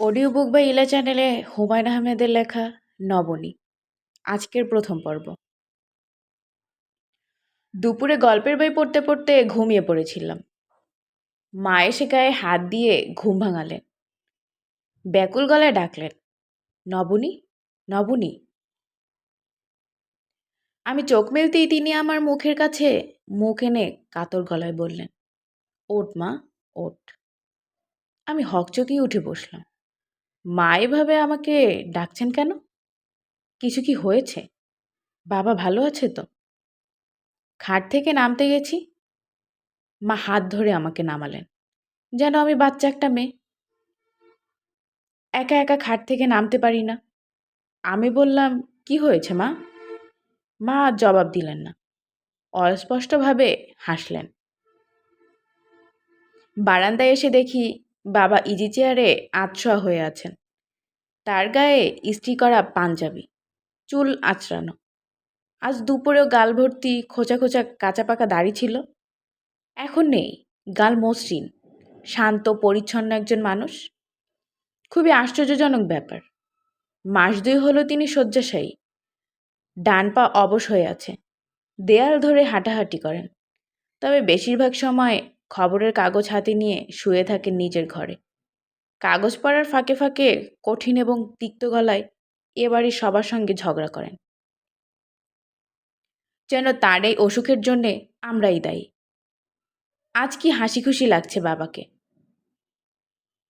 Audio book বা ইলা চ্যানেলে হুমায়ুন আহমেদের লেখা নবনী। আজকের প্রথম পর্ব। দুপুরে গল্পের বই পড়তে পড়তে ঘুমিয়ে পড়েছিলাম। মা এসে গায়ে হাত দিয়ে ঘুম ভাঙালেন। ব্যাকুল গলায় ডাকলেন, নবনী নবনী। আমি চোখ মেলতেই তিনি আমার মুখের কাছে মুখ এনে কাতর গলায় বললেন ওট মা ওট আমি হকচকিয়ে উঠে বসলাম। মা এভাবে আমাকে ডাকছেন কেন? কিছু কি হয়েছে? বাবা ভালো আছে তো? খাট থেকে নামতে গেছি। মা হাত ধরে আমাকে নামালেন। যেন আমি বাচ্চা একটা মেয়ে। একা একা খাট থেকে নামতে পারি না। আমি বললাম, কি হয়েছে মা? মা জবাব দিলেন না। অস্পষ্টভাবে হাসলেন। বারান্দায় এসে দেখি বাবা ইজি চেয়ারে আতশোয়া হয়ে আছেন। তার গায়ে ইস্ত্রি করা পাঞ্জাবি, চুল আঁচড়ানো। আজ দুপুরেও গাল ভর্তি খোঁচা খোঁচা কাঁচা পাকা দাড়ি ছিল। এখন নেই, গাল মসৃণ, শান্ত, পরিচ্ছন্ন একজন মানুষ। খুবই আশ্চর্যজনক ব্যাপার। মাস দুই হলো তিনি শয্যাশায়ী। ডান পা অবশ হয়ে আছে। দেয়াল ধরে হাঁটাহাঁটি করেন। তবে বেশিরভাগ সময় খবরের কাগজ হাতে নিয়ে শুয়ে থাকেন নিজের ঘরে। কাগজ পড়ার ফাঁকে ফাঁকে, কঠিন এবং তিক্ত গলায় এ বাড়ির সবার সঙ্গে ঝগড়া করেন। যেন তার এই অসুখের জন্যে আমরাই দায়ী। আজ কি হাসি খুশি লাগছে বাবাকে।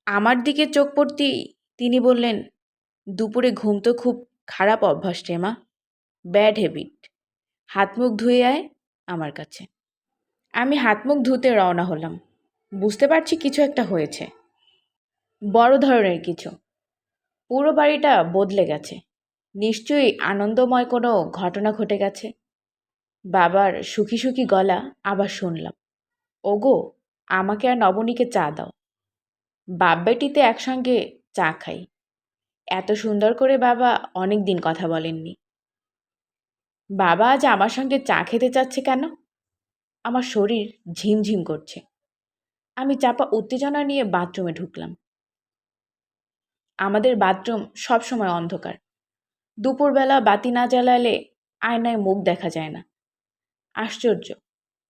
আমার দিকে চোখ পড়তেই তিনি বললেন, দুপুরে ঘুম তো খুব খারাপ অভ্যাস রে মা। Bad habit. হাত মুখ ধুয়ে আয় আমার কাছে। আমি হাত মুখ ধুতে রওনা হলাম। বুঝতে পারছি কিছু একটা হয়েছে। বড় ধরনের কিছু। পুরো বাড়িটা বদলে গেছে। নিশ্চয়ই আনন্দময় কোনো ঘটনা ঘটে গেছে। বাবার সুখী সুখী গলা আবার শুনলাম। ওগো, আমাকে আর নবনীকে চা দাও। বাপ বেটিতে একসঙ্গে চা খাই। এত সুন্দর করে বাবা অনেক দিন কথা বলেননি। বাবা আজ আমার সঙ্গে চা খেতে চাচ্ছে কেন? আমার শরীর ঝিমঝিম করছে। আমি চাপা উত্তেজনা নিয়ে বাথরুমে ঢুকলাম। আমাদের বাথরুম সবসময় অন্ধকার। দুপুরবেলা বাতি না জ্বালালে আয়নায় মুখ দেখা যায় না। আশ্চর্য,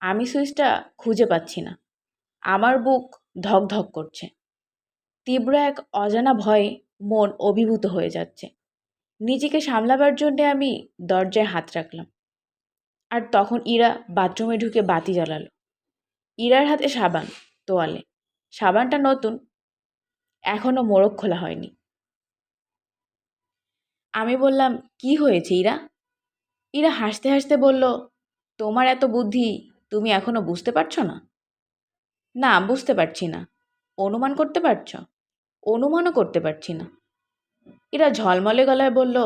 আমি সুইচটা খুঁজে পাচ্ছি না। আমার বুক ধক ধক করছে। তীব্র এক অজানা ভয়ে মন অভিভূত হয়ে যাচ্ছে। নিজেকে সামলাবার জন্যে আমি দরজায় হাত রাখলাম। আর তখন ইরা বাথরুমে ঢুকে বাতি জ্বালালো। ইরার হাতে সাবান তোয়ালে। সাবানটা নতুন এখনও মোড়ক খোলা হয়নি। আমি বললাম, কি হয়েছে ইরা? ইরা হাসতে হাসতে বলল, তোমার এত বুদ্ধি তুমি এখনও বুঝতে পারছ না? না, বুঝতে পারছি না। অনুমান করতে পারছ? অনুমানও করতে পারছি না। এরা ঝলমলে গলায় বলল,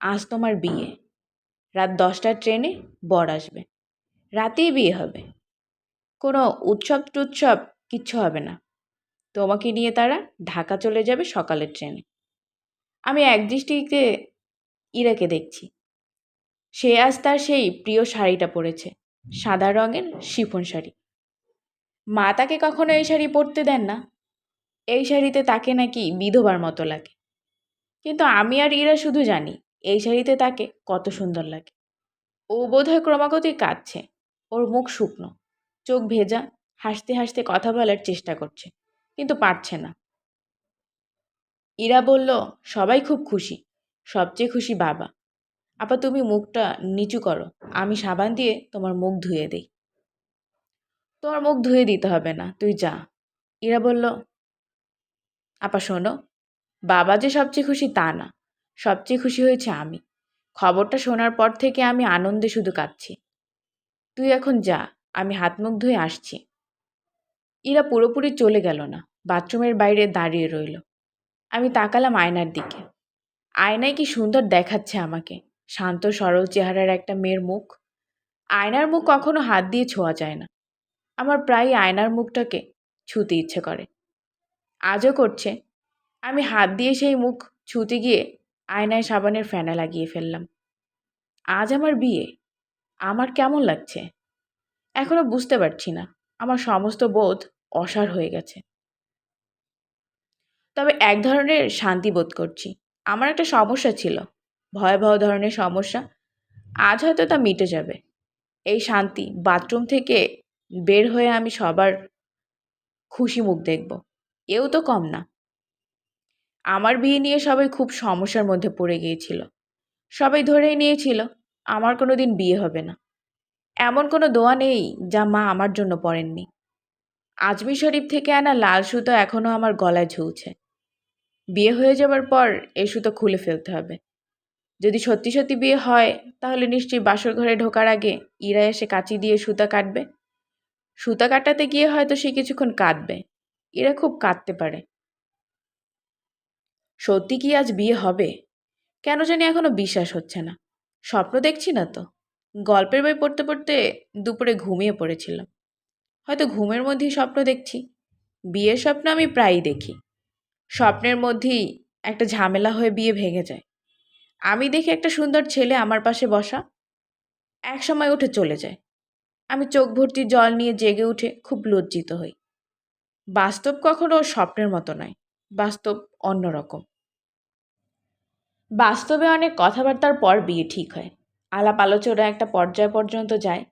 আজ তোমার বিয়ে। রাত দশটার ট্রেনে বর আসবে। রাতেই বিয়ে হবে। কোনো উৎসব টুৎসব কিচ্ছু হবে না। তোমাকে নিয়ে তারা ঢাকা চলে যাবে সকালের ট্রেনে। আমি একদৃষ্টিতে ইরাকে দেখছি। সে আজ তার সেই প্রিয় শাড়িটা পরেছে, সাদা রঙের শিফন শাড়ি। মা তাকে কখনো এই শাড়ি পরতে দেন না। এই শাড়িতে তাকে নাকি বিধবার মতো লাগে। কিন্তু আমি আর ইরা শুধু জানি এই শাড়িতে তাকে কত সুন্দর লাগে। ও বোধহয় ক্রমাগতই কাঁদছে। ওর মুখ শুকনো। চোখ ভেজা। হাসতে হাসতে কথা বলার চেষ্টা করছে। কিন্তু পারছে না। ইরা বলল, সবাই খুব খুশি। সবচেয়ে খুশি বাবা। আপা, তুমি মুখটা নিচু করো। আমি সাবান দিয়ে তোমার মুখ ধুয়ে দেই। তোমার মুখ ধুয়ে দিতে হবে না। তুই যা। ইরা বলল, আপা, শোনো। বাবা যে সবচেয়ে খুশি তা না। সবচেয়ে খুশি হয়েছে আমি। খবরটা শোনার পর থেকে আমি আনন্দে শুধু কাঁদছি। তুই এখন যা, আমি হাত মুখ ধুয়ে আসছি। ইরা পুরোপুরি চলে গেল না, বাথরুমের বাইরে দাঁড়িয়ে রইল। আমি তাকালাম আয়নার দিকে। আয়নায় কি সুন্দর দেখাচ্ছে আমাকে, শান্ত সরল চেহারার একটা মেয়ের মুখ। আয়নার মুখ কখনো হাত দিয়ে ছোঁয়া যায় না। আমার প্রায় আয়নার মুখটাকে ছুতে ইচ্ছে করে। আজও করছে। আমি হাত দিয়ে সেই মুখ ছুতে গিয়ে আয়নায় সাবানের ফেনা লাগিয়ে ফেললাম। আজ আমার বিয়ে। আমার কেমন লাগছে? এখনও বুঝতে পারছি না। আমার সমস্ত বোধ অসার হয়ে গেছে। তবে এক ধরনের শান্তি বোধ করছি। আমার একটা সমস্যা ছিল। ভয়াবহ ধরনের সমস্যা। আজ হয়তো তা মিটে যাবে। এই শান্তি বাথরুম থেকে বের হয়ে আমি সবার খুশি মুখ দেখব। এও তো কম না। আমার বিয়ে নিয়ে সবাই খুব সমস্যার মধ্যে পড়ে গিয়েছিল। সবাই ধরেই নিয়েছিল, আমার কোনো দিন বিয়ে হবে না। এমন কোনো দোয়া নেই যা মা আমার জন্য পড়েননি। আজমি শরীফ থেকে আনা লাল সুতো এখনও আমার গলায় ঝুলছে। বিয়ে হয়ে যাবার পর এই সুতো খুলে ফেলতে হবে। যদি সত্যি সত্যি বিয়ে হয়, তাহলে নিশ্চয়ই বাসর ঘরে ঢোকার আগে ইরা এসে কাঁচি দিয়ে সুতা কাটবে। সুতা কাটাতে গিয়ে হয়তো সে কিছুক্ষণ কাঁদবে। এরা খুব কাঁদতে পারে। সত্যি কি আজ বিয়ে হবে? কেন জানি এখনও বিশ্বাস হচ্ছে না। স্বপ্ন দেখছি না তো। গল্পের বই পড়তে পড়তে দুপুরে ঘুমিয়ে পড়েছিলাম। হয়তো ঘুমের মধ্যেই স্বপ্ন দেখছি। বিয়ের স্বপ্ন আমি প্রায়ই দেখি। স্বপ্নের মধ্যেই একটা ঝামেলা হয়ে বিয়ে ভেঙে যায়। আমি দেখি একটা সুন্দর ছেলে আমার পাশে বসা। এক সময় উঠে চলে যায়। আমি চোখ ভর্তি জল নিয়ে জেগে উঠে খুব লজ্জিত হই। বাস্তব কখনো স্বপ্নের মতো নয়। বাস্তব অন্যরকম। বাস্তবে অনেক কথাবার্তার পর বিয়ে ঠিক হয়। আলাপ আলোচনা একটা পর্যায় পর্যন্ত যায়।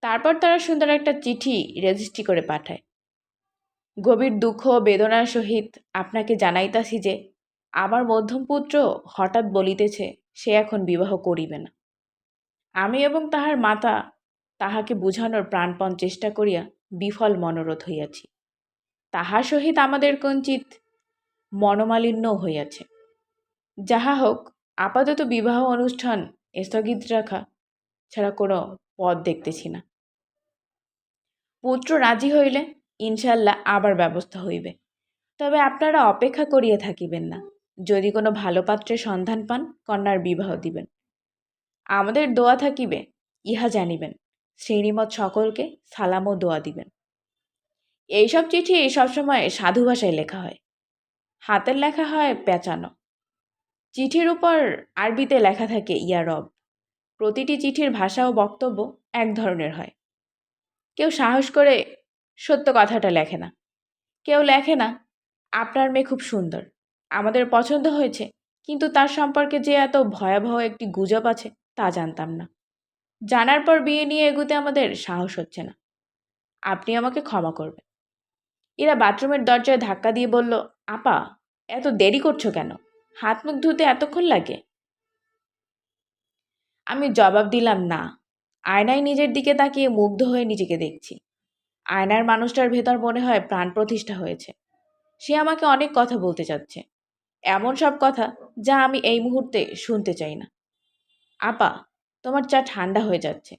তারপর তারা সুন্দর একটা চিঠি রেজিস্ট্রি করে পাঠায়। গভীর দুঃখ, বেদনার সহিত আপনাকে জানাইতাছি যে, আমার মধ্যম পুত্র হঠাৎ বলিতেছে, সে এখন বিবাহ করিবে না। আমি এবং তাহার মাতা তাহাকে বুঝানোর প্রাণপণ চেষ্টা করিয়া বিফল মনোরথ হইয়াছি। তাহার সহিত আমাদের কঞ্চিত মনোমালিন্য হইয়াছে। যাহা হোক, আপাতত বিবাহ অনুষ্ঠান স্থগিত রাখা ছাড়া কোনো পথ দেখতেছি না। পুত্র রাজি হইলে ইনশাল্লাহ আবার ব্যবস্থা হইবে। তবে আপনারা অপেক্ষা করিয়া থাকিবেন না। যদি কোনো ভালো পাত্রের সন্ধান পান, কন্যার বিবাহ দিবেন। আমাদের দোয়া থাকিবে, ইহা জানিবেন। শ্রেণীমত সকলকে সালাম ও দোয়া দিবেন। এইসব চিঠি সবসময় সাধু ভাষায় লেখা হয়। হাতের লেখা হয় পেঁচানো। চিঠির উপর আরবিতে লেখা থাকে ইয়ারব প্রতিটি চিঠির ভাষা ও বক্তব্য এক ধরনের হয়। কেউ সাহস করে সত্য কথাটা লেখে না। কেউ লেখে না, আপনার মেয়ে খুব সুন্দর, আমাদের পছন্দ হয়েছে, কিন্তু তার সম্পর্কে যে এত ভয়াবহ একটি গুজব আছে তা জানতাম না। জানার পর বিয়ে নিয়ে এগুতে আমাদের সাহস হচ্ছে না। আপনি আমাকে ক্ষমা করবেন। এরা বাথরুমের দরজায় ধাক্কা দিয়ে বলল, আপা, এত দেরি করছ কেন? হাত মুখ ধুতে এতক্ষণ লাগে? আমি জবাব দিলাম, না। আয়নায় নিজের দিকে তাকিয়ে মুগ্ধ হয়ে নিজেকে দেখছি। আয়নার মানুষটার ভেতর মনে হয় প্রাণ প্রতিষ্ঠা হয়েছে। সে আমাকে অনেক কথা বলতে চাচ্ছে এমন সব কথা যা আমি এই মুহূর্তে শুনতে চাই না। আপা, তোমার চা ঠান্ডা হয়ে যাচ্ছে।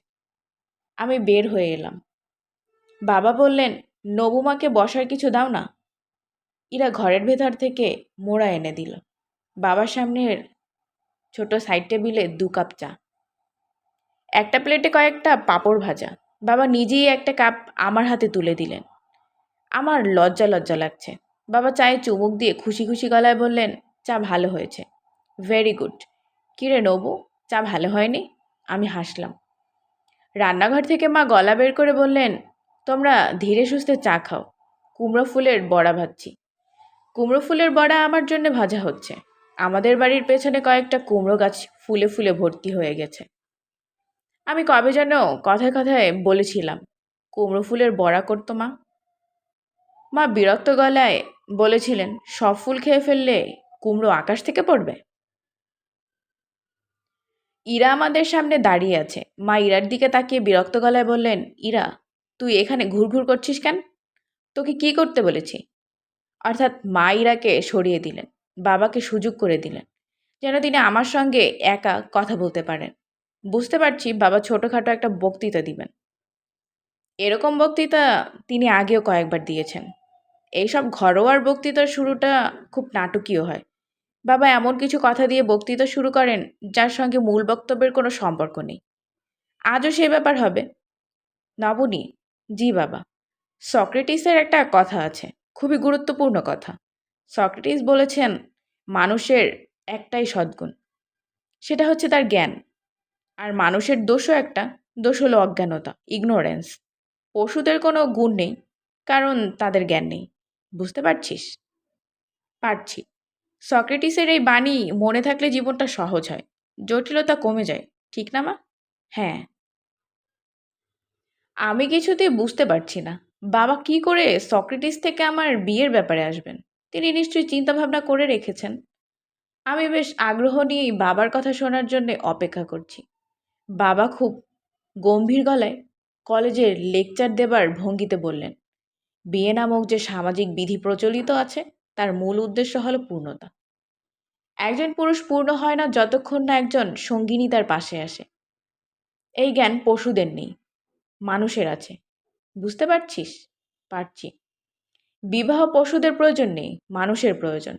আমি বের হয়ে এলাম। বাবা বললেন নবুমাকে বসার কিছু দাও না। ইরা ঘরের ভেতর থেকে মোড়া এনে দিল। বাবার সামনের ছোট সাইড টেবিলে দু কাপ চা। একটা প্লেটে কয়েকটা পাঁপড় ভাজা। বাবা নিজেই একটা কাপ আমার হাতে তুলে দিলেন। আমার লজ্জা লজ্জা লাগছে। বাবা চায়ে চুমুক দিয়ে খুশি খুশি গলায় বললেন, চা ভালো হয়েছে। ভেরি গুড কিরে নবু, চা ভালো হয়নি? আমি হাসলাম। রান্নাঘর থেকে মা গলা বের করে বললেন তোমরা ধীরে সুস্থে চা খাও। কুমড়ো ফুলের বড়া ভাজছি। কুমড়ো ফুলের বড়া আমার জন্য ভাজা হচ্ছে। আমাদের বাড়ির পেছনে কয়েকটা কুমড়ো গাছ ফুলে ফুলে ভর্তি হয়ে গেছে। আমি কবে যেন কথায় কথায় বলেছিলাম, কুমড়ো ফুলের বড়া করতো মা। মা বিরক্ত গলায় বলেছিলেন, সব ফুল খেয়ে ফেললে কুমড়ো আকাশ থেকে পড়বে? ইরা আমাদের সামনে দাঁড়িয়ে আছে। মা ইরার দিকে তাকিয়ে বিরক্ত গলায় বললেন, ইরা তুই এখানে ঘুরঘুর করছিস কেন? তোকে কি করতে বলেছি? অর্থাৎ মা ইরাকে সরিয়ে দিলেন, বাবাকে সুযোগ করে দিলেন, যেন তিনি আমার সঙ্গে একা কথা বলতে পারেন। বুঝতে পারছি বাবা ছোটোখাটো একটা বক্তৃতা দিবেন। এরকম বক্তৃতা তিনি আগেও কয়েকবার দিয়েছেন। এইসব ঘরোয়ার বক্তৃতার শুরুটা খুব নাটকীয় হয়। বাবা এমন কিছু কথা দিয়ে বক্তৃতা শুরু করেন যার সঙ্গে মূল বক্তব্যের কোনো সম্পর্ক নেই। আজও সে ব্যাপার হবে। নবনী জি বাবা। সক্রেটিসের একটা কথা আছে, খুবই গুরুত্বপূর্ণ কথা। সক্রেটিস বলেছেন, মানুষের একটাই সদ্গুণ, সেটা হচ্ছে তার জ্ঞান। আর মানুষের দোষও একটা, দোষ হলো অজ্ঞানতা, ইগনোরেন্স। পশুদের কোনো গুণ নেই, কারণ তাদের জ্ঞান নেই। বুঝতে পারছিস? পারছি। সক্রেটিসের এই বাণী মনে থাকলে জীবনটা সহজ হয়, জটিলতা কমে যায়, ঠিক না মা? হ্যাঁ। আমি কিছুতেই বুঝতে পারছি না। বাবা কি করে সক্রেটিস থেকে আমার বিয়ের ব্যাপারে আসবেন? তিনি নিশ্চয়ই চিন্তাভাবনা করে রেখেছেন। আমি বেশ আগ্রহ নিয়েই বাবার কথা শোনার জন্য অপেক্ষা করছি। বাবা খুব গম্ভীর গলায় কলেজের লেকচার দেবার ভঙ্গিতে বললেন, বিয়ে নামক যে সামাজিক বিধি প্রচলিত আছে, তার মূল উদ্দেশ্য হলো পূর্ণতা। একজন পুরুষ পূর্ণ হয় না যতক্ষণ না একজন সঙ্গিনী তার পাশে আসে। এই জ্ঞান পশুদের নেই। মানুষের আছে। বুঝতে পারছিস? পারছি। বিবাহ পশুদের প্রয়োজন নেই, মানুষের প্রয়োজন।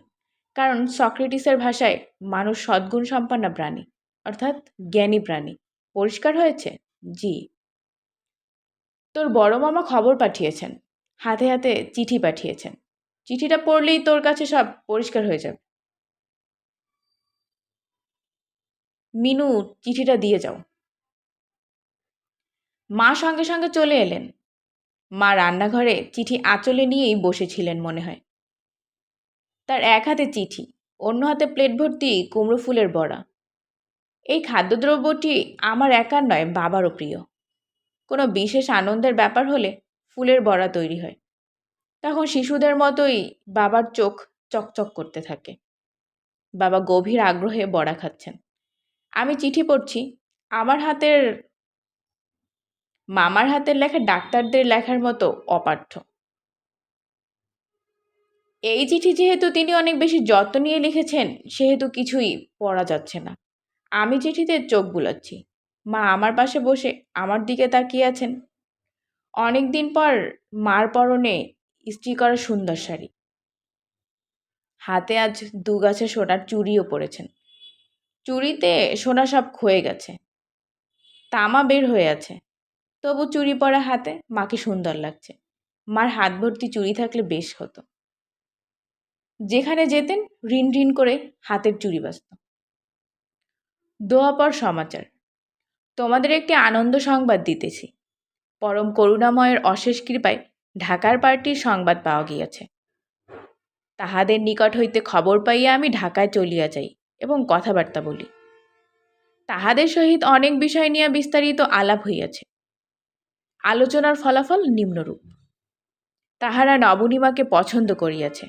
কারণ সক্রেটিসের ভাষায় মানুষ সদ্গুণ সম্পন্ন প্রাণী, অর্থাৎ জ্ঞানী প্রাণী। পরিষ্কার হয়েছে? জি। তোর বড় মামা খবর পাঠিয়েছেন। হাতে হাতে চিঠি পাঠিয়েছেন। চিঠিটা পড়লেই তোর কাছে সব পরিষ্কার হয়ে যাবে। মিনু, চিঠিটা দিয়ে যাও। মা সঙ্গে সঙ্গে চলে এলেন। মা রান্নাঘরে চিঠি আঁচলে নিয়েই বসেছিলেন মনে হয়। তার এক হাতে চিঠি, অন্য হাতে প্লেট ভর্তি কুমড়ো ফুলের বড়া। এই খাদ্যদ্রব্যটি আমার একার নয়, বাবারও প্রিয়। কোনো বিশেষ আনন্দের ব্যাপার হলে ফুলের বড়া তৈরি হয়। তখন শিশুদের মতোই বাবার চোখ চকচক করতে থাকে। বাবা গভীর আগ্রহে বড়া খাচ্ছেন। আমি চিঠি পড়ছি, আমার হাতের মামার হাতের লেখা ডাক্তারদের লেখার মতো অপাঠ্য। এই চিঠি যেহেতু তিনি অনেক বেশি যত্ন নিয়ে লিখেছেন, সেহেতু কিছুই পড়া যাচ্ছে না। আমি চিঠিতে চোখ বুলাচ্ছি। মা আমার পাশে বসে আমার দিকে তাকিয়ে আছেন। অনেক দিন পর মার পরনে ইস্ত্রি করা সুন্দর শাড়ি। হাতে আজ দু গাছে সোনার চুড়িও পরেছেন। চুড়িতে সোনা সব ক্ষয়ে গেছে। তামা বের হয়ে আছে। তবু চুরি পরা হাতে মাকে সুন্দর লাগছে। মার হাত ভর্তি চুরি থাকলে বেশ হতো। যেখানে যেতেন ঋণ ঋণ করে হাতের চুড়ি বাঁচত। দোয়াপর সমাচার। তোমাদের একটি আনন্দ সংবাদ দিতেছি। পরম করুণাময়ের অশেষ কৃপায় ঢাকার পার্টির সংবাদ পাওয়া গিয়াছে। তাহাদের নিকট হইতে খবর পাইয়া আমি ঢাকায় চলিয়া যাই এবং কথাবার্তা বলি। তাহাদের সহিত অনেক বিষয় নিয়ে বিস্তারিত আলাপ হইয়াছে। আলোচনার ফলাফল নিম্নরূপ। তাহারা নবনীমাকে পছন্দ করিয়াছে।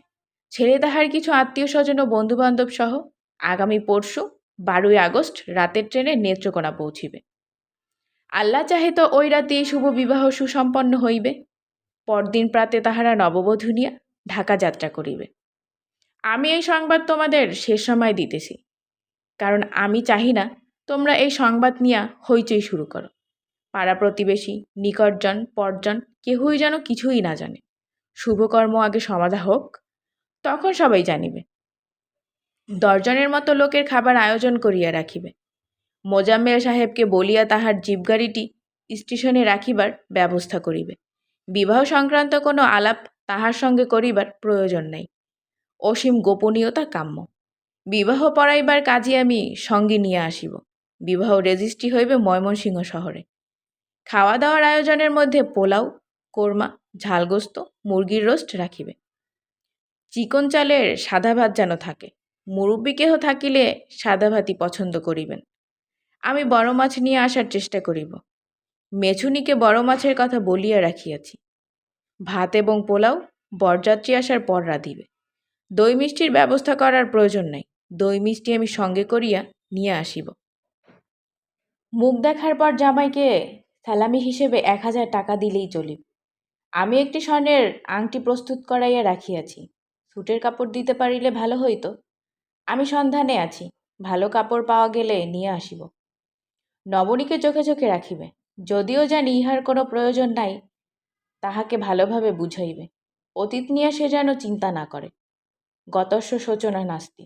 ছেলে তাহার কিছু আত্মীয় স্বজন ও বন্ধুবান্ধব সহ আগামী পরশু, বারোই আগস্ট, রাতের ট্রেনে নেত্রকোনা পৌঁছিবে। আল্লাহ চাহে তো ওই রাতে শুভ বিবাহ সুসম্পন্ন হইবে। পরদিন প্রাতে তাহারা নববধূ নিয়া ঢাকা যাত্রা করিবে। আমি এই সংবাদ তোমাদের শেষ সময় দিতেছি। কারণ আমি চাহি না তোমরা এই সংবাদ নিয়া হইচই শুরু করো। পাড়া প্রতিবেশী, নিকটজন, পরজন কেহই যেন কিছুই না জানে। শুভকর্ম আগে সমাধা হোক, তখন সবাই জানিবে। দর্জনের মতো লোকের খাবার আয়োজন করিয়া রাখিবে। মোজাম্মেল সাহেবকে বলিয়া তাহার জীবগাড়িটি স্টেশনে রাখিবার ব্যবস্থা করিবে। বিবাহ সংক্রান্ত কোনো আলাপ তাহার সঙ্গে করিবার প্রয়োজন নাই। অসীম গোপনীয়তা কাম্য। বিবাহ পড়াইবার কাজে আমি সঙ্গে নিয়ে আসিব। বিবাহ রেজিস্ট্রি হইবে ময়মনসিংহ শহরে। খাওয়া দাওয়ার আয়োজনের মধ্যে পোলাও, কোরমা ঝালগোস্ত মুরগির রোস্ট রাখিবে। চিকন চালের সাদা ভাত যেন থাকে, মুরব্বী কেহ থাকিলে সাদা ভাতই পছন্দ করিবেন। আমি বড় মাছ নিয়ে আসার চেষ্টা করিব। মেছুনিকে বড় মাছের কথা বলিয়া রাখিয়াছি। ভাত এবং পোলাও বরযাত্রী আসার পর রাঁধিবে। দই মিষ্টির ব্যবস্থা করার প্রয়োজন নাই, দই মিষ্টি আমি সঙ্গে করিয়া নিয়ে আসিব। মুখ দেখার পর জামাইকে সালামি হিসেবে এক হাজার টাকা দিলেই চলিব আমি একটি স্বর্ণের আংটি প্রস্তুত করাইয়া রাখিয়াছি। সুটের কাপড় দিতে পারিলে ভালো হইতো। আমি সন্ধানে আছি, ভালো কাপড় পাওয়া গেলে নিয়ে আসিব। নবনীকে চোখে চোখে রাখিবে, যদিও জানি ইহার কোনো প্রয়োজন নাই, তাহাকে ভালোভাবে বুঝাইবে। অতীত নিয়ে সে যেন চিন্তা না করে। গতস্য শোচনা নাস্তি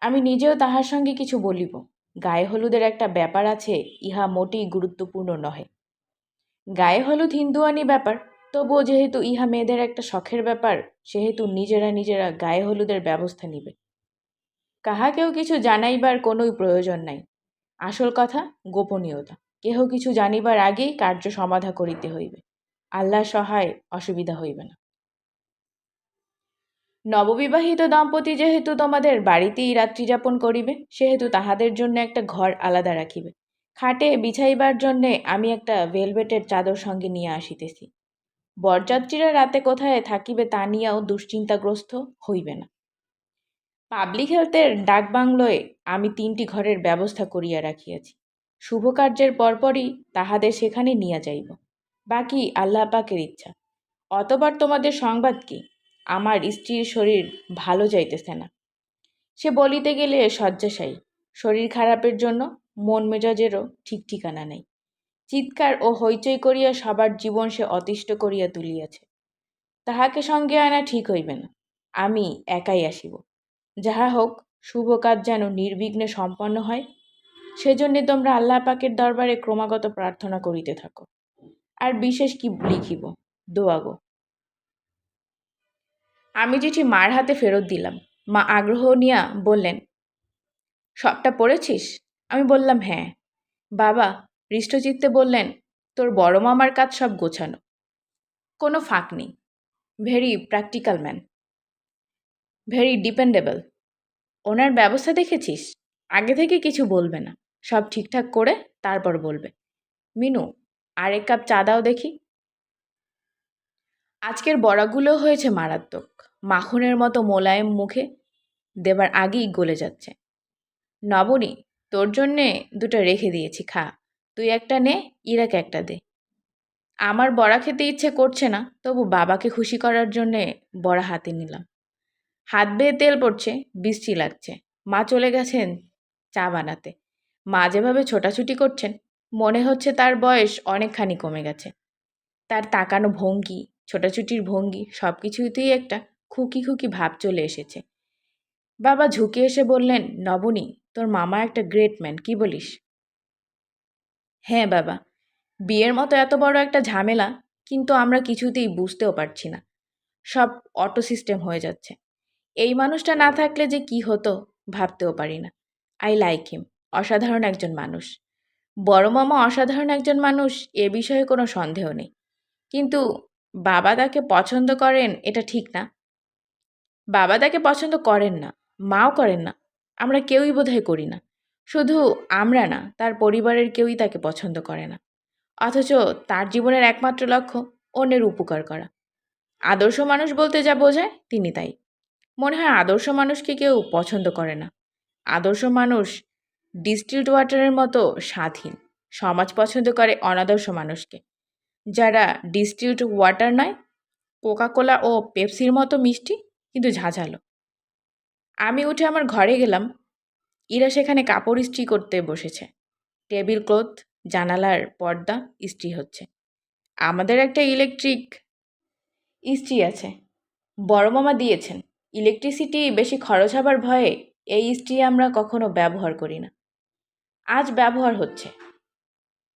আমি নিজেও তাহার সঙ্গে কিছু বলিব। গায়ে হলুদের একটা ব্যাপার আছে, ইহা মোটেই গুরুত্বপূর্ণ নহে। গায়ে হলুদ হিন্দুয়ানি ব্যাপার, তবুও যেহেতু ইহা মেয়েদের একটা শখের ব্যাপার, সেহেতু নিজেরা নিজেরা গায়ে হলুদের ব্যবস্থা নিবে। কাহাকেও কিছু জানাইবার কোনোই প্রয়োজন নাই। আসল কথা গোপনীয়তা, কেহ কিছু জানিবার আগেই কার্য সমাধা করিতে হইবে। আল্লাহ সহায় অসুবিধা হইবে না। নববিবাহিত দম্পতি যেহেতু তোমাদের বাড়িতেই রাত্রি যাপন করিবে, সেহেতু তাহাদের জন্য একটা ঘর আলাদা রাখিবে। খাটে বিছাইবার জন্যে আমি একটা ভেলভেটের চাদর সঙ্গে নিয়ে আসিতেছি। বরযাত্রীরা রাতে কোথায় থাকিবে তা নিয়েও দুশ্চিন্তাগ্রস্ত হইবে না। পাবলিক হেলথের ডাকবাংলোয় আমি তিনটি ঘরের ব্যবস্থা করিয়া রাখিয়াছি। শুভ কার্যের পরপরই তাহাদের সেখানে নিয়ে যাইব। বাকি আল্লাহ পাকের ইচ্ছা। অতবার তোমাদের সংবাদ কি? আমার স্ত্রীর শরীর ভালো যাইতেছে না। সে বলিতে গেলে শয্যাশায়ী, শরীর খারাপের জন্য মন মেজাজেরও ঠিক ঠিকানা নেই। চিৎকার ও হইচই করিয়া সবার জীবন সে অতিষ্ঠ করিয়া তুলিয়াছে। তাহাকে সঙ্গে আনা ঠিক হইবে না, আমি একাই আসিব। যাহা হোক, শুভ কাজ যেন নির্বিঘ্নে সম্পন্ন হয়, সেজন্যে তোমরা আল্লাহ পাকের দরবারে ক্রমাগত প্রার্থনা করিতে থাকো। আর বিশেষ কি লিখিব দোয়াগো আমি চিঠি মার হাতে ফেরত দিলাম। মা আগ্রহ নিয়া বললেন, সবটা পড়েছিস? আমি বললাম হ্যাঁ। বাবা হৃষ্টচিত্তে বললেন, তোর বড় মামার কাজ সব গোছানো। কোনো ফাঁক নেই। Very practical man. Very dependable. ওনার ব্যবস্থা দেখেছিস? আগে থেকে কিছু বলবে না। সব ঠিকঠাক করে তারপর বলবে। মিনু, আরেক কাপ চা দাও দেখি। আজকের বড়াগুলো হয়েছে মারাত্মক। মাখনের মতো মোলায়েম মুখে দেবার আগেই গলে যাচ্ছে। নবনী, তোর জন্যে দুটো রেখে দিয়েছি, খা। তুই একটা নে, ইরাকে একটা দে। আমার বড়া খেতে ইচ্ছে করছে না, তবু বাবাকে খুশি করার জন্যে বড়া হাতে নিলাম। হাত বেয়ে তেল পড়ছে, বৃষ্টি লাগছে। মা চলে গেছেন চা বানাতে। মা যেভাবে ছোটাছুটি করছেন, মনে হচ্ছে তার বয়স অনেকখানি কমে গেছে। তার তাকানো ভঙ্গি, ছোটাছুটির ভঙ্গি সব কিছুতেই একটা খুকি খুকি ভাব চলে এসেছে। বাবা ঝুঁকে এসে বললেন, নবনী, তোর মামা একটা গ্রেট ম্যান কি বলিস? হ্যাঁ বাবা, বিয়ের মতো এত বড় একটা ঝামেলা, কিন্তু আমরা কিছুতেই বুঝতেও পারছি না। সব অটো সিস্টেম হয়ে যাচ্ছে। এই মানুষটা না থাকলে যে কি হতো, ভাবতেও পারি না। আই লাইক হিম অসাধারণ একজন মানুষ। বড় মামা অসাধারণ একজন মানুষ, এ বিষয়ে কোনো সন্দেহ নেই। কিন্তু বাবা তাকে পছন্দ করেন, এটা ঠিক না। বাবা তাকে পছন্দ করেন না, মাও করেন না, আমরা কেউই বোধহয় করি না। শুধু আমরা না, তার পরিবারের কেউই তাকে পছন্দ করে না। অথচ তার জীবনের একমাত্র লক্ষ্য অন্যের উপকার করা। আদর্শ মানুষ বলতে যা বোঝায় তিনি তাই। মনে হয় আদর্শ মানুষকে কেউ পছন্দ করে না। আদর্শ মানুষ ডিস্টিলড ওয়াটারের মতো স্বাধীন, সমাজ পছন্দ করে অনাদর্শ মানুষকে। যারা ডিস্টিলড ওয়াটার নয়, কোকাকোলা ও পেপসির মতো মিষ্টি কিন্তু ঝাঁঝালো। আমি উঠে আমার ঘরে গেলাম। ইরা সেখানে কাপড় ইস্ত্রি করতে বসেছে। টেবিল, ক্লথ, জানালার পর্দা ইস্ত্রি হচ্ছে। আমাদের একটা ইলেকট্রিক ইস্ত্রি আছে। বড় মামা দিয়েছেন। ইলেকট্রিসিটি বেশি খরচ হবার ভয়ে এই ইস্ত্রি আমরা কখনো ব্যবহার করি না। আজ ব্যবহার হচ্ছে।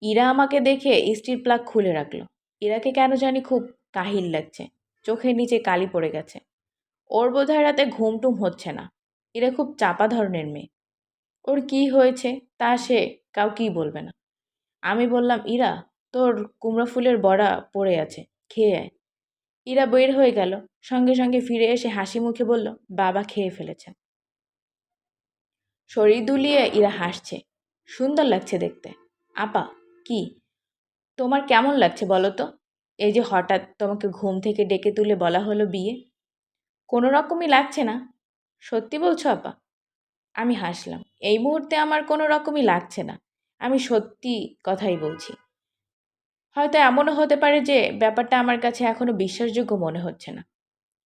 ইরা আমাকে দেখে ইস্ত্রির প্লাগ খুলে রাখল। ইরাকে কেন জানি খুব কাহিল লাগছে। চোখের নিচে কালি পড়ে গেছে। ওর বোধহয় রাতে ঘুমটুম হচ্ছে না। এরা খুব চাপা ধরনের মেয়ে। ওর কি হয়েছে তা সে কাউকেই বলবে না। আমি বললাম, ইরা, তোর কুমড়ো ফুলের বড়া পড়ে আছে, খেয়ে আয়। ইরা বের হয়ে গেল। সঙ্গে সঙ্গে ফিরে এসে হাসি মুখে বলল, বাবা খেয়ে ফেলেছেন শরীর দুলিয়ে ইরা হাসছে। সুন্দর লাগছে দেখতে। আপা, কি? তোমার কেমন লাগছে বলো তো? এই যে হঠাৎ তোমাকে ঘুম থেকে ডেকে তুলে বলা হলো বিয়ে। কোনো রকমই লাগছে না। সত্যি বলছো আপা? আমি হাসলাম। এই মুহূর্তে আমার কোনো রকমই লাগছে না। আমি সত্যি কথাই বলছি। হয়তো এমনও হতে পারে যে ব্যাপারটা আমার কাছে এখনও বিশ্বাসযোগ্য মনে হচ্ছে না।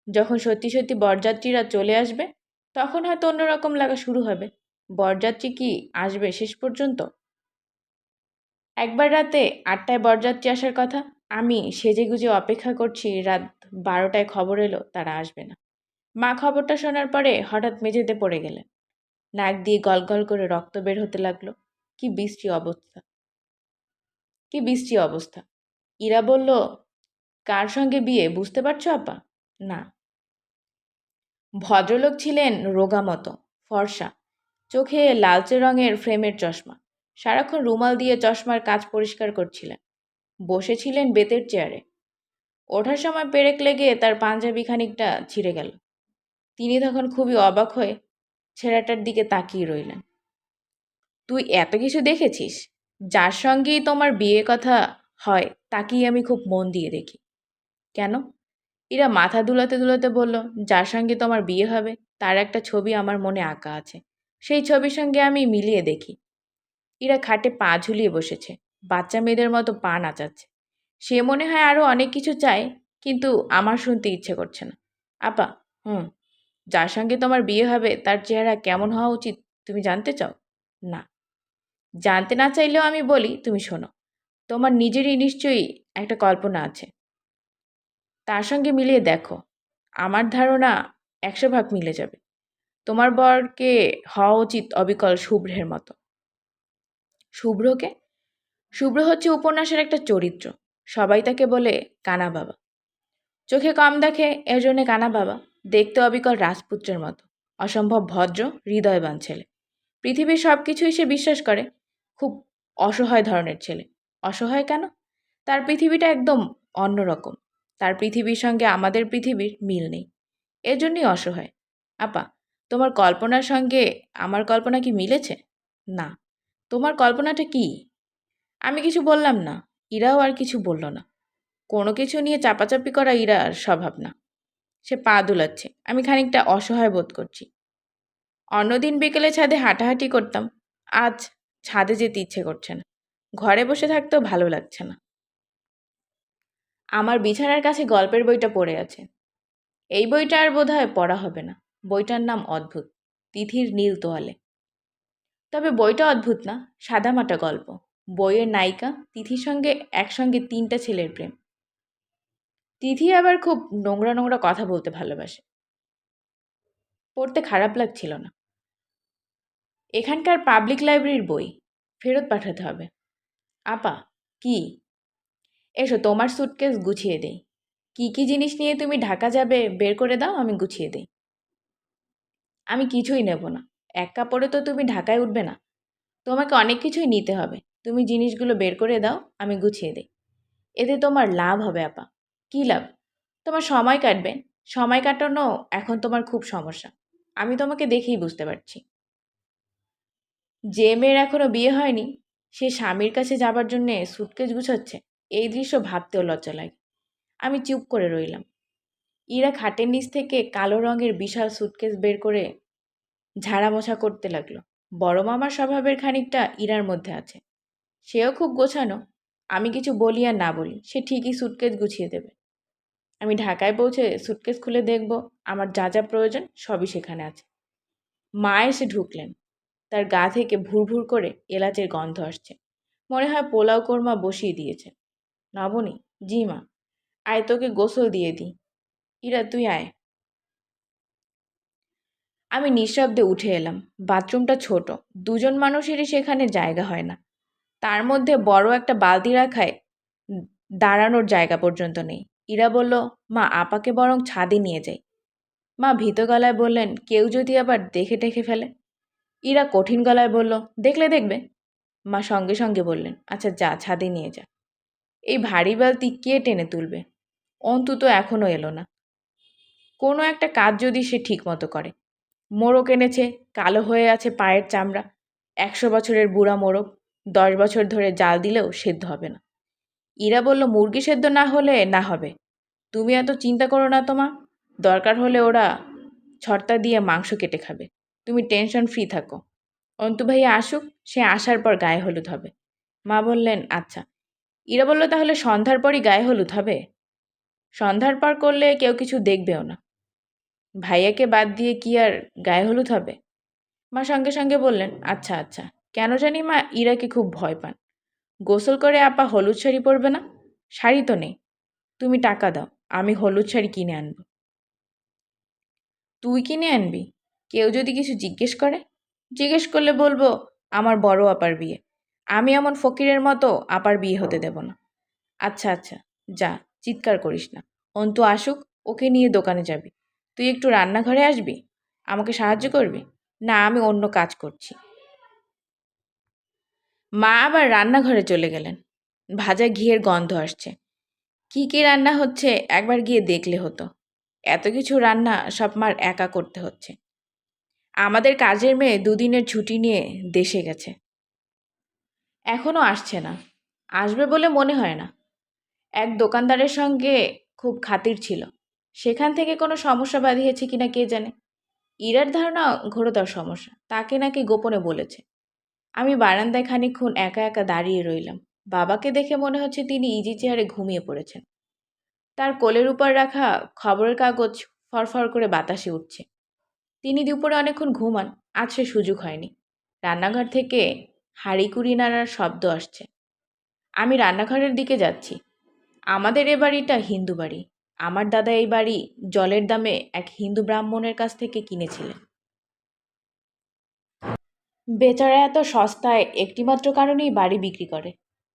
যখন সত্যি সত্যি বরযাত্রীরা চলে আসবে, তখন হয়তো অন্যরকম লাগা শুরু হবে। বরযাত্রী কি আসবে শেষ পর্যন্ত? একবার রাতে আটটায় বরযাত্রী আসার কথা। আমি সেজে গুজে অপেক্ষা করছি, রাত বারোটায় খবর এলো তারা আসবে না। মা খবরটা শোনার পরে হঠাৎ মেঝেতে পড়ে গেলেন। নাক দিয়ে গল গল করে রক্ত বের হতে লাগল। কি বৃষ্টি অবস্থা। কি বৃষ্টি অবস্থা। ইরা বলল, কার সঙ্গে বিয়ে, বুঝতে পারছ আপা? না। ভদ্রলোক ছিলেন রোগা মতো, ফর্সা। চোখে লালচে রঙের ফ্রেমের চশমা। সারাক্ষণ রুমাল দিয়ে চশমার কাজ পরিষ্কার করছিলেন। বসেছিলেন বেতের চেয়ারে। ওঠার সময় পেরেক লেগে তার পাঞ্জাবি খানিকটা ছিঁড়ে গেল। তিনি তখন খুবই অবাক হয়ে ছেলেটার দিকে তাকিয়ে রইলেন। তুই এত কিছু দেখেছিস? যার সঙ্গেই তোমার বিয়ে কথা হয় তাকেই আমি খুব মন দিয়ে দেখি। কেন? এরা মাথা দুলাতে দুলাতে বলল, যার সঙ্গে তোমার বিয়ে হবে, তার একটা ছবি আমার মনে আঁকা আছে। সেই ছবির সঙ্গে আমি মিলিয়ে দেখি। এরা খাটে পা ঝুলিয়ে বসেছে, বাচ্চা মেয়েদের মতো পা নাচাচ্ছে। সে মনে হয় আরও অনেক কিছু চায়, কিন্তু আমার শুনতে ইচ্ছে করছে না। আপা, হুম। যার সঙ্গে তোমার বিয়ে হবে, তার চেহারা কেমন হওয়া উচিত তুমি জানতে চাও? না। জানতে না চাইলেও আমি বলি, তুমি শোনো। তোমার নিজেরই নিশ্চয়ই একটা কল্পনা আছে। তার সঙ্গে মিলিয়ে দেখো, আমার ধারণা একশো ভাগ মিলে যাবে। তোমার বরকে হওয়া উচিত অবিকল শুভ্রের মতো। শুভ্রকে? শুভ্র হচ্ছে উপন্যাসের একটা চরিত্র। সবাই তাকে বলে কানা বাবা। চোখে কম দেখে এর জন্যে কানা বাবা। দেখতে অবিকল রাজপুত্রের মতো। অসম্ভব ভদ্র, হৃদয়বান ছেলে। পৃথিবীর সব কিছুই সে বিশ্বাস করে। খুব অসহায় ধরনের ছেলে। অসহায় কেন? তার পৃথিবীটা একদম অন্যরকম। তার পৃথিবীর সঙ্গে আমাদের পৃথিবীর মিল নেই। এজন্যই অসহায়। আপা, তোমার কল্পনার সঙ্গে আমার কল্পনা কি মিলেছে? না। তোমার কল্পনাটা কি? আমি কিছু বললাম না। ইরাও আর কিছু বলল না। কোনো কিছু নিয়ে চাপাচাপি করা ইরার স্বভাব না। সে পা দুলাচ্ছে। আমি খানিকটা অসহায় বোধ করছি। অন্যদিন বিকেলে ছাদে হাঁটাহাঁটি করতাম। আজ ছাদে যেতে ইচ্ছে করছে না। ঘরে বসে থাকতেও ভালো লাগছে না। আমার বিছানার কাছে গল্পের বইটা পড়ে আছে। এই বইটা আর বোধ হয় পড়া হবে না। বইটার নাম অদ্ভুত। তিথির নীল তোয়ালে। তবে বইটা অদ্ভুত না, সাদামাটা গল্প। বইয়ের নায়িকা, তিথির সঙ্গে একসঙ্গে তিনটা ছেলের প্রেম। তিথি আবার খুব নোংরা নোংরা কথা বলতে ভালোবাসে। পড়তে খারাপ লাগছিল না। এখানকার পাবলিক লাইব্রেরির বই ফেরত পাঠাতে হবে। আপা, কি? এসো, তোমার সুটকেস গুছিয়ে দেই। কি কি জিনিস নিয়ে তুমি ঢাকা যাবে বের করে দাও, আমি গুছিয়ে দিই। আমি কিছুই নেব না। এক কাপড়ে তো তুমি ঢাকায় উঠবে না। তোমাকে অনেক কিছুই নিতে হবে। তুমি জিনিসগুলো বের করে দাও, আমি গুছিয়ে দিই। এতে তোমার লাভ হবে, আপা। কী লাভ? তোমার সময় কাটবে। সময় কাটানো এখন তোমার খুব সমস্যা। আমি তোমাকে দেখেই বুঝতে পারছি। যে মেয়ের এখনও বিয়ে হয়নি, সে স্বামীর কাছে যাবার জন্যে সুটকেস গুছাচ্ছে, এই দৃশ্য ভাবতেও লজ্জা লাগে। আমি চুপ করে রইলাম। ইরা খাটের নিচ থেকে কালো রঙের বিশাল সুটকেস বের করে ঝাড়া মোছা করতে লাগল। বড় মামার স্বভাবের খানিকটা ইরার মধ্যে আছে। সেও খুব গোছানো। আমি কিছু বলি আর না বলি, সে ঠিকই সুটকেস গুছিয়ে দেবে। আমি ঢাকায় পৌঁছে সুটকেস খুলে দেখব, আমার যা যা প্রয়োজন সবই সেখানে আছে। মা এসে ঢুকলেন। তার গা থেকে ভুর ভুর করে এলাচের গন্ধ আসছে। মনে হয় পোলাও কোরমা বসিয়ে দিয়েছে। নবনী, জি মা, আয় তোকে গোসল দিয়ে দিই। ইরা, তুই আয়। আমি নিঃশব্দে উঠে এলাম। বাথরুমটা ছোট, দুজন মানুষেরই সেখানে জায়গা হয় না। তার মধ্যে বড় একটা বালতি রাখায় দাঁড়ানোর জায়গা পর্যন্ত নেই। ইরা বলল, মা, আপাকে বরং ছাদে নিয়ে যাই। মা ভীত গলায় বললেন, কেউ যদি আবার দেখে টেখে ফেলে? ইরা কঠিন গলায় বলল, দেখলে দেখবে। মা সঙ্গে সঙ্গে বললেন আচ্ছা যা, ছাদে নিয়ে যা। এই ভারী বালতি কে টেনে তুলবে? অন্তু তো এখনও এলো না। কোনো একটা কাজ যদি সে ঠিক মতো করে। মোড়ক এনেছে, কালো হয়ে আছে পায়ের চামড়া। একশো বছরের বুড়া মোড়ক দশ বছর ধরে জাল দিলেও সেদ্ধ হবে না। ইরা বলল, মুরগি সেদ্ধ না হলে না হবে। তুমি এত চিন্তা করো না তোমা দরকার হলে ওরা ছর্তা দিয়ে মাংস কেটে খাবে। তুমি টেনশন ফ্রি থাকো। অন্তু ভাইয়া আসুক, সে আসার পর গায়ে হলুদ হবে। মা বললেন আচ্ছা। ইরা বলল, তাহলে সন্ধ্যার পরই গায়ে হলুদ হবে? সন্ধ্যার পর করলে কেউ কিছু দেখবেও না। ভাইয়াকে বাদ দিয়ে কি আর গায়ে হলুদ হবে? মা সঙ্গে সঙ্গে বললেন আচ্ছা আচ্ছা। কেন জানি মা ইরাকে খুব ভয় পান। গোসল করে আপা হলুদ শাড়ি পরবে না? শাড়ি তো নেই। তুমি টাকা দাও, আমি হলুদ শাড়ি কিনে আনব। তুই কিনে আনবি? কেউ যদি কিছু জিজ্ঞেস করে? জিজ্ঞেস করলে বলব, আমার বড় আপার বিয়ে। আমি এমন ফকিরের মতো আপার বিয়ে হতে দেব না। আচ্ছা আচ্ছা যা, চিৎকার করিস না। অন্তু আসুক, ওকে নিয়ে দোকানে যাবি। তুই একটু রান্নাঘরে আসবি? আমাকে সাহায্য করবি? না, আমি অন্য কাজ করছি। মা আবার রান্নাঘরে চলে গেলেন। ভাজা ঘিয়ের গন্ধ আসছে। কী কী রান্না হচ্ছে একবার গিয়ে দেখলে হতো। এত কিছু রান্না সব মার একা করতে হচ্ছে। আমাদের কাজের মেয়ে দুদিনের ছুটি নিয়ে দেশে গেছে। এখনও আসছে না। আসবে বলে মনে হয় না। এক দোকানদারের সঙ্গে খুব খাতির ছিল। সেখান থেকে কোনো সমস্যা বাঁধিয়েছে কিনা কে জানে? ইরার ধারণা ঘোরতর সমস্যা। তাকে নাকি গোপনে বলেছে। আমি বারান্দায় খানিকক্ষণ একা একা দাঁড়িয়ে রইলাম। বাবাকে দেখে মনে হচ্ছে তিনি ইজি চেয়ারে ঘুমিয়ে পড়েছেন। তার কোলের উপর রাখা খবরের কাগজ ফরফর করে বাতাসে উঠছে। তিনি দুপুরে অনেকক্ষণ ঘুমান, আজ সে সুযোগ হয়নি। রান্নাঘর থেকে হাঁড়ি কুড়ি নাড়ার শব্দ আসছে। আমি রান্নাঘরের দিকে যাচ্ছি। আমাদের এ বাড়িটা হিন্দু বাড়ি। আমার দাদা এই বাড়ি জলের দামে এক হিন্দু ব্রাহ্মণের কাছ থেকে কিনেছিলেন। বেচারা এত সস্তায় একটিমাত্র কারণেই বাড়ি বিক্রি করে।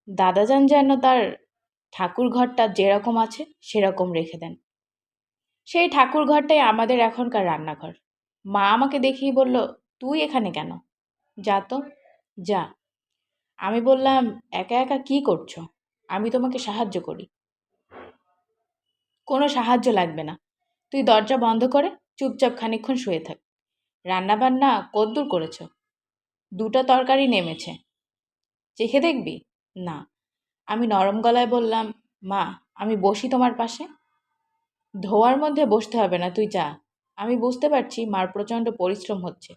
দাদাজান যেন তার ঠাকুর ঘরটা যেরকম আছে, সেরকম রেখে দেন। সেই ঠাকুর ঘরটাই আমাদের এখনকার রান্নাঘর। মা আমাকে দেখেই বলল, তুই এখানে কেন? যা তো, যা। আমি বললাম, একা একা কি করছ? আমি তোমাকে সাহায্য করি। কোনো সাহায্য লাগবে না। তুই দরজা বন্ধ করে চুপচাপ খানিকক্ষণ শুয়ে থাক। রান্নাবান্না কদ্দূর করেছ। দুটো তরকারি নেমেছে। চেখে দেখবি? না। আমি নরম গলায় বললাম, মা, আমি বসি তোমার পাশে? ধোয়ার মধ্যে বসতে হবে না, তুই যা। আমি বুঝতে পারছি মার প্রচণ্ড পরিশ্রম হচ্ছে।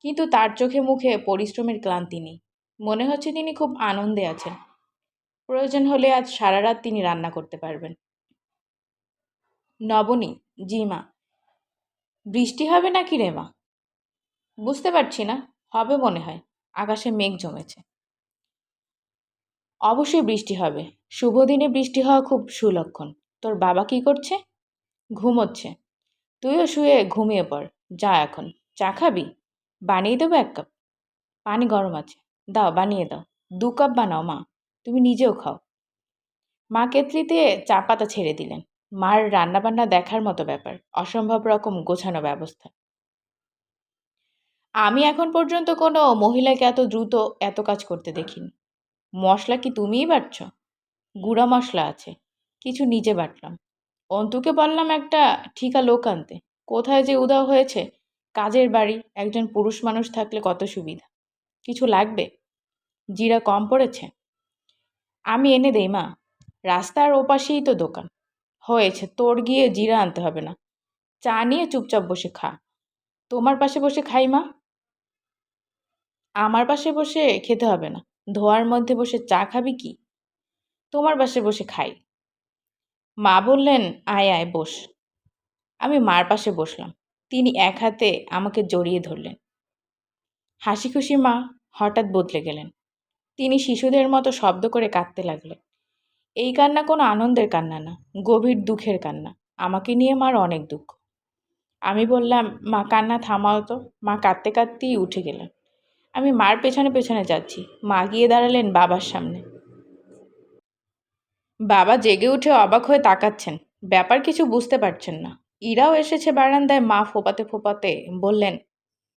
কিন্তু তার চোখে মুখে পরিশ্রমের ক্লান্তি নেই। মনে হচ্ছে তিনি খুব আনন্দে আছেন। প্রয়োজন হলে আজ সারা রাত তিনি রান্না করতে পারবেন। নবনী, জি মা। বৃষ্টি হবে নাকি রে মা? বুঝতে পারছি না। হবে মনে হয়। আকাশে মেঘ জমেছে। অবশ্যই বৃষ্টি হবে। শুভ দিনে বৃষ্টি হওয়া খুব সুলক্ষণ। তোর বাবা কি করছে? ঘুমোচ্ছে। তুইও শুয়ে ঘুমিয়ে পড়। যা এখন। চা খাবি? বানিয়ে দেবো এক কাপ। পানি গরম আছে। দাও, বানিয়ে দাও। দু কাপ বানাও, মা। তুমি নিজেও খাও। মা কেতলিতে চা পাতা ছেড়ে দিলেন। মার রান্নাবান্না দেখার মতো ব্যাপার। অসম্ভব রকম গোছানো ব্যবস্থা। আমি এখন পর্যন্ত কোনো মহিলাকে এত দ্রুত এত কাজ করতে দেখিনি। মশলা কি তুমিই বাটছ? গুঁড়া মশলা আছে, কিছু নিজে বাটলাম। অন্তুকে বললাম একটা ঠিকা লোক আনতে, কোথায় যে উদাও হয়েছে, কাজের বাড়ি, একজন পুরুষ মানুষ থাকলে কত সুবিধা। কিছু লাগবে? জিরা কম পড়েছে? আমি এনে দেই, মা। রাস্তার ওপাশেই তো দোকান। হয়েছে, তোর গিয়ে জিরা আনতে হবে না। চা নিয়ে চুপচাপ বসে খা। তোমার পাশে বসে খাই, মা। আমার পাশে বসে খেতে হবে না। ধোয়ার মধ্যে বসে চা খাবি কি? তোমার পাশে বসে খাই। মা বললেন, আয় আয়, বস। আমি মার পাশে বসলাম। তিনি এক হাতে আমাকে জড়িয়ে ধরলেন। হাসি খুশি মা হঠাৎ বদলে গেলেন। তিনি শিশুদের মতো শব্দ করে কাঁদতে লাগলেন। এই কান্না কোনো আনন্দের কান্না না, গভীর দুঃখের কান্না। আমাকে নিয়ে মার অনেক দুঃখ। আমি বললাম, মা, কান্না থামাও তো। মা কাঁদতে কাঁদতেই উঠে গেলেন। আমি মার পেছনে পেছনে যাচ্ছি। মা গিয়ে দাঁড়ালেন বাবার সামনে। বাবা জেগে উঠে অবাক হয়ে তাকাচ্ছেন। ব্যাপার কিছু বুঝতে পারছেন না। ইরাও এসেছে বারান্দায়। মা ফোপাতে ফোপাতে বললেন